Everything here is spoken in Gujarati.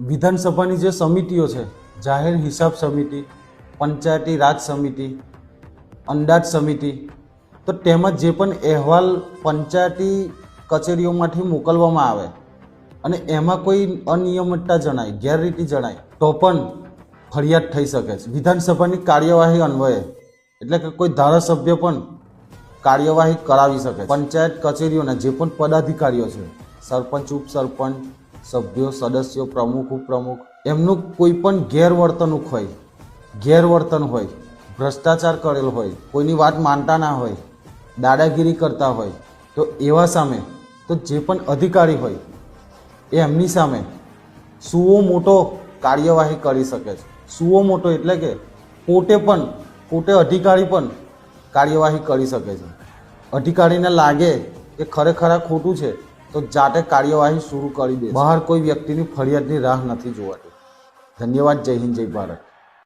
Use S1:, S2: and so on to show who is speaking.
S1: વિધાનસભાની જે સમિતિઓ છે, જાહેર હિસાબ સમિતિ, પંચાયતી રાજ સમિતિ, અંદાજ સમિતિ, તો તેમાં જે પણ અહેવાલ પંચાયતી કચેરીઓમાંથી મોકલવામાં આવે અને એમાં કોઈ અનિયમિતતા જણાય, ગેરરીતિ જણાય, તો પણ ફરિયાદ થઈ શકે છે. વિધાનસભાની કાર્યવાહી અન્વયે, એટલે કે કોઈ ધારાસભ્ય પણ કાર્યવાહી કરાવી શકે પંચાયત કચેરીઓના જે પણ પદાધિકારીઓ છે, સરપંચ, ઉપસરપંચ સભ્યો, સદસ્યો, પ્રમુખ, ઉપપ્રમુખ, એમનું કોઈ પણ ગેરવર્તણૂક હોય, ગેરવર્તન હોય, ભ્રષ્ટાચાર કરેલ હોય, કોઈની વાત માનતા ના હોય, દાદાગીરી કરતા હોય, તો એવા સામે, તો જે પણ અધિકારી હોય એ એમની સામે સુઓ મોટો કાર્યવાહી કરી શકે છે. સુઓ મોટો એટલે કે પોતે પણ, પોતે અધિકારી પણ કાર્યવાહી કરી શકે છે. અધિકારીને લાગે કે ખરેખર ખોટું છે. તો જાતે કાર્યવાહી શરૂ કરી દે બહાર કોઈ વ્યક્તિની ફરિયાદની રાહ નથી જોવાતી. ધન્યવાદ, જય હિન્દ, જય ભારત.